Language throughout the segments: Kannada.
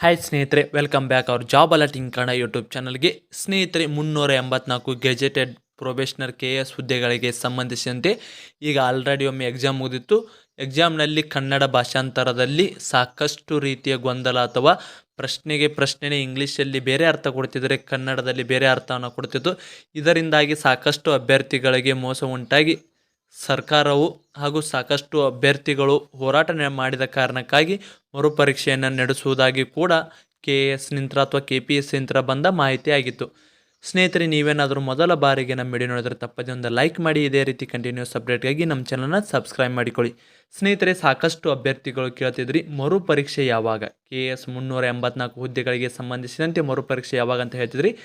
ಹಾಯ್ ಸ್ನೇಹಿತರೆ ವೆಲ್ಕಮ್ ಬ್ಯಾಕ್ ಅವ್ರ ಜಾಬ್ ಅಲರ್ಟಿಂಗ್ ಕನ್ನಡ ಯೂಟ್ಯೂಬ್ ಚಾನಲ್ಗೆ ಸ್ನೇಹಿತರೆ, ಮುನ್ನೂರ ಎಂಬತ್ನಾಲ್ಕು ಗೆಜೆಟೆಡ್ ಪ್ರೊಬೇಷನರ್ ಕೆ ಎಸ್ ಹುದ್ದೆಗಳಿಗೆ ಸಂಬಂಧಿಸಿದಂತೆ ಈಗ ಆಲ್ರೆಡಿ ಒಮ್ಮೆ ಎಕ್ಸಾಮ್ ಮುಗಿದಿತ್ತು. ಎಕ್ಸಾಮ್ನಲ್ಲಿ ಕನ್ನಡ ಭಾಷಾಂತರದಲ್ಲಿ ಸಾಕಷ್ಟು ರೀತಿಯ ಗೊಂದಲ ಅಥವಾ ಪ್ರಶ್ನೆಗೆ ಪ್ರಶ್ನೆನೇ ಇಂಗ್ಲೀಷಲ್ಲಿ ಬೇರೆ ಅರ್ಥ ಕೊಡ್ತಿದ್ದರೆ ಕನ್ನಡದಲ್ಲಿ ಬೇರೆ ಅರ್ಥವನ್ನು ಕೊಡ್ತಿದ್ದು ಇದರಿಂದಾಗಿ ಸಾಕಷ್ಟು ಅಭ್ಯರ್ಥಿಗಳಿಗೆ ಮೋಸ ಉಂಟಾಗಿ ಸರ್ಕಾರವು ಹಾಗೂ ಸಾಕಷ್ಟು ಅಭ್ಯರ್ಥಿಗಳು ಹೋರಾಟ ಮಾಡಿದ ಕಾರಣಕ್ಕಾಗಿ ಮರುಪರೀಕ್ಷೆಯನ್ನು ನಡೆಸುವುದಾಗಿ ಕೂಡ ಕೆ ಎ ಎಸ್ ನಿಂತ್ರ ಅಥವಾ ಕೆ ಪಿ ಎಸ್ ನಿಂತ್ರ ಬಂದ ಮಾಹಿತಿ ಆಗಿತ್ತು. ಸ್ನೇಹಿತರೆ, ನೀವೇನಾದರೂ ಮೊದಲ ಬಾರಿಗೆ ನಮ್ಮ ವಿಡಿಯೋ ನೋಡಿದ್ರೆ ತಪ್ಪದೇ ಒಂದು ಲೈಕ್ ಮಾಡಿ. ಇದೇ ರೀತಿ ಕಂಟಿನ್ಯೂಸ್ ಅಪ್ಡೇಟ್ಗಾಗಿ ನಮ್ಮ ಚಾನಲ್ನ ಸಬ್ಸ್ಕ್ರೈಬ್ ಮಾಡಿಕೊಳ್ಳಿ. ಸ್ನೇಹಿತರೆ, ಸಾಕಷ್ಟು ಅಭ್ಯರ್ಥಿಗಳು ಕೇಳ್ತಿದ್ರಿ, ಮರುಪರೀಕ್ಷೆ ಯಾವಾಗ? ಕೆ ಎಸ್ ಮುನ್ನೂರ ಎಂಬತ್ನಾಲ್ಕು ಹುದ್ದೆಗಳಿಗೆ ಸಂಬಂಧಿಸಿದಂತೆ ಮರುಪರೀಕ್ಷೆ ಯಾವಾಗ ಅಂತ ಹೇಳ್ತಿದ್ರಿ?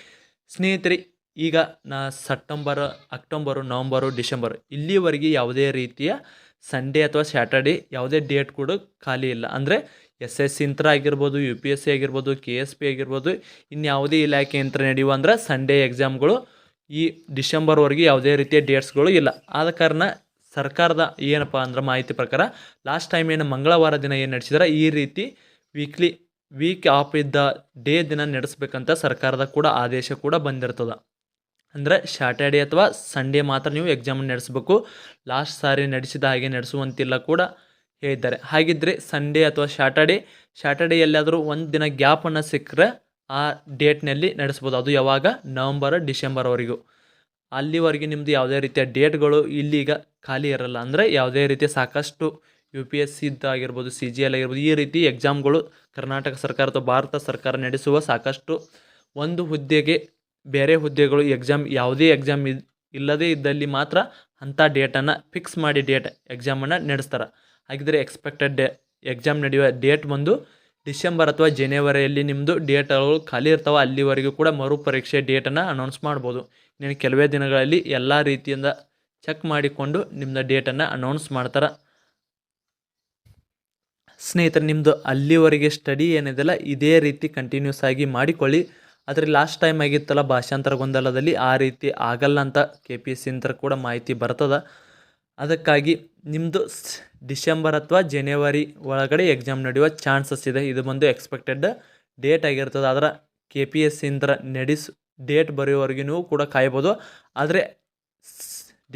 ಸ್ನೇಹಿತರೆ ಈಗ ನಾ ಸೆಪ್ಟೆಂಬರ್, ಅಕ್ಟೋಬರು, ನವಂಬರು, ಡಿಸೆಂಬರ್, ಇಲ್ಲಿವರೆಗೆ ಯಾವುದೇ ರೀತಿಯ ಸಂಡೇ ಅಥವಾ ಸ್ಯಾಟರ್ಡೇ ಯಾವುದೇ ಡೇಟ್ ಕೂಡ ಖಾಲಿ ಇಲ್ಲ. ಅಂದರೆ ಎಸ್ ಎಸ್ ಇಂತ್ರ ಆಗಿರ್ಬೋದು, ಯು ಪಿ ಎಸ್ ಸಿ ಆಗಿರ್ಬೋದು, ಕೆ ಎಸ್ ಪಿ ಆಗಿರ್ಬೋದು ಇನ್ಯಾವುದೇ ಇಲಾಖೆ ಯಂತ್ರ ನಡೆಯುವ ಅಂದ್ರೆ ಸಂಡೇ ಎಕ್ಸಾಮ್ಗಳು ಈ ಡಿಸೆಂಬರ್ವರೆಗೆ ಯಾವುದೇ ರೀತಿಯ ಡೇಟ್ಸ್ಗಳು ಇಲ್ಲ. ಆದ ಕಾರಣ ಸರ್ಕಾರದ ಏನಪ್ಪ ಅಂದ್ರೆ ಮಾಹಿತಿ ಪ್ರಕಾರ ಲಾಸ್ಟ್ ಟೈಮ್ ಏನು ಮಂಗಳವಾರ ದಿನ ಏನು ನಡೆಸಿದ್ರೆ, ಈ ರೀತಿ ವೀಕ್ಲಿ, ವೀಕ್ ಆಫ್ ಇದ್ದ ಡೇ ದಿನ ನಡೆಸ್ಬೇಕಂತ ಸರ್ಕಾರದ ಕೂಡ ಆದೇಶ ಕೂಡ ಬಂದಿರ್ತದೆ. ಅಂದರೆ ಸ್ಯಾಟರ್ಡೆ ಅಥವಾ ಸಂಡೇ ಮಾತ್ರ ನೀವು ಎಕ್ಸಾಮ್ ನಡೆಸಬೇಕು. ಲಾಸ್ಟ್ ಸಾರಿ ನಡೆಸಿದ ಹಾಗೆ ನಡೆಸುವಂತಿಲ್ಲ ಕೂಡ ಹೇಳಿದ್ದಾರೆ. ಹಾಗಿದ್ದರೆ ಸಂಡೇ ಅಥವಾ ಸ್ಯಾಟರ್ಡೆ ಸ್ಯಾಟರ್ಡೆ ಎಲ್ಲಾದರೂ ಒಂದು ದಿನ ಗ್ಯಾಪನ್ನು ಸಿಕ್ಕರೆ ಆ ಡೇಟ್ನಲ್ಲಿ ನಡೆಸ್ಬೋದು. ಅದು ಯಾವಾಗ? ನವಂಬರ್ ಡಿಸೆಂಬರ್ವರೆಗೂ ಅಲ್ಲಿವರೆಗೆ ನಿಮ್ಮದು ಯಾವುದೇ ರೀತಿಯ ಡೇಟ್ಗಳು ಇಲ್ಲಿಗ ಖಾಲಿ ಇರಲ್ಲ. ಅಂದರೆ ಯಾವುದೇ ರೀತಿಯ ಸಾಕಷ್ಟು ಯು ಪಿ ಎಸ್ ಸಿ ಆಗಿರ್ಬೋದು ಸಿ ಜಿ ಎಲ್ ಆಗಿರ್ಬೋದು, ಈ ರೀತಿ ಎಕ್ಸಾಮ್ಗಳು ಕರ್ನಾಟಕ ಸರ್ಕಾರ ಅಥವಾ ಭಾರತ ಸರ್ಕಾರ ನಡೆಸುವ ಸಾಕಷ್ಟು ಒಂದು ಹುದ್ದೆಗೆ ಬೇರೆ ಹುದ್ದೆಗಳು ಎಕ್ಸಾಮ್ ಯಾವುದೇ ಎಕ್ಸಾಮ್ ಇಲ್ಲದೇ ಇದ್ದಲ್ಲಿ ಮಾತ್ರ ಅಂಥ ಡೇಟನ್ನು ಫಿಕ್ಸ್ ಮಾಡಿ ಡೇಟ್ ಎಕ್ಸಾಮನ್ನು ನಡೆಸ್ತಾರೆ. ಹಾಗಿದ್ರೆ ಎಕ್ಸ್ಪೆಕ್ಟೆಡ್ ಡೇ ಎಕ್ಸಾಮ್ ನಡೆಯುವ ಡೇಟ್ ಬಂದು ಡಿಸೆಂಬರ್ ಅಥವಾ ಜನವರಿಯಲ್ಲಿ ನಿಮ್ಮದು ಡೇಟ್ಗಳು ಖಾಲಿ ಇರ್ತಾವೆ, ಅಲ್ಲಿವರೆಗೂ ಕೂಡ ಮರುಪರೀಕ್ಷೆ ಡೇಟನ್ನು ಅನೌನ್ಸ್ ಮಾಡ್ಬೋದು. ಇನ್ನು ಕೆಲವೇ ದಿನಗಳಲ್ಲಿ ಎಲ್ಲ ರೀತಿಯಿಂದ ಚೆಕ್ ಮಾಡಿಕೊಂಡು ನಿಮ್ಮದು ಡೇಟನ್ನು ಅನೌನ್ಸ್ ಮಾಡ್ತಾರೆ. ಸ್ನೇಹಿತರೆ ನಿಮ್ಮದು ಅಲ್ಲಿವರೆಗೆ ಸ್ಟಡಿ ಏನಿದೆಲ್ಲ ಇದೇ ರೀತಿ ಕಂಟಿನ್ಯೂಸ್ ಆಗಿ ಮಾಡಿಕೊಳ್ಳಿ. ಆದರೆ ಲಾಸ್ಟ್ ಟೈಮ್ ಆಗಿತ್ತಲ್ಲ ಭಾಷಾಂತರ ಗೊಂದಲದಲ್ಲಿ ಆ ರೀತಿ ಆಗಲ್ಲ ಅಂತ ಕೆ ಪಿ ಎಸ್ ಸಿ ಅಂತ ಕೂಡ ಮಾಹಿತಿ ಬರ್ತದೆ. ಅದಕ್ಕಾಗಿ ನಿಮ್ಮದು ಡಿಸೆಂಬರ್ ಅಥವಾ ಜನವರಿ ಒಳಗಡೆ ಎಕ್ಸಾಮ್ ನಡೆಯುವ ಚಾನ್ಸಸ್ ಇದೆ. ಇದು ಬಂದು ಎಕ್ಸ್ಪೆಕ್ಟೆಡ್ ಡೇಟ್ ಆಗಿರ್ತದೆ. ಆದರೆ ಕೆ ಪಿ ಎಸ್ ಸಿ ಇಂದ ನಡೆಸ್ ಡೇಟ್ ಬರೆಯೋವರೆಗೂ ಕೂಡ ಕಾಯ್ಬೋದು. ಆದರೆ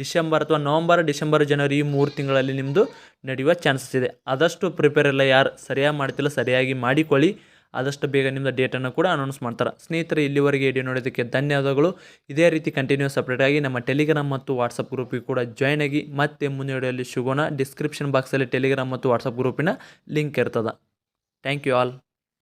ಡಿಸೆಂಬರ್ ಅಥವಾ ನವಂಬರ್ ಡಿಸೆಂಬರ್ ಜನವರಿ ಈ ಮೂರು ತಿಂಗಳಲ್ಲಿ ನಿಮ್ಮದು ನಡೆಯುವ ಚಾನ್ಸಸ್ ಇದೆ. ಆದಷ್ಟು ಪ್ರಿಪೇರ್ ಎಲ್ಲ ಯಾರು ಸರಿಯಾಗಿ ಮಾಡ್ತಿಲ್ಲ ಸರಿಯಾಗಿ ಮಾಡಿಕೊಳ್ಳಿ. ಆದಷ್ಟು ಬೇಗ ನಿಮ್ಮ ಡೇಟನ್ನು ಕೂಡ ಅನೌನ್ಸ್ ಮಾಡ್ತಾರೆ. ಸ್ನೇಹಿತರೆ, ಇಲ್ಲಿವರೆಗೆ ವಿಡಿಯೋ ನೋಡೋದಕ್ಕೆ ಧನ್ಯವಾದಗಳು. ಇದೇ ರೀತಿ ಕಂಟಿನ್ಯೂಸ್ ಸಪ್ರೇಟಾಗಿ ನಮ್ಮ ಟೆಲಿಗ್ರಾಮ್ ಮತ್ತು ವಾಟ್ಸಪ್ ಗ್ರೂಪಿಗೆ ಕೂಡ ಜಾಯ್ನ್ ಆಗಿ ಮತ್ತೆ ಮುಂದೆ ವಿಡಿಯೋದಲ್ಲಿ ಸಿಗೋಣ. ಡಿಸ್ಕ್ರಿಪ್ಷನ್ ಬಾಕ್ಸಲ್ಲಿ ಟೆಲಿಗ್ರಾಮ್ ಮತ್ತು ವಾಟ್ಸಪ್ ಗ್ರೂಪಿನ ಲಿಂಕ್ ಇರ್ತದೆ. Thank you all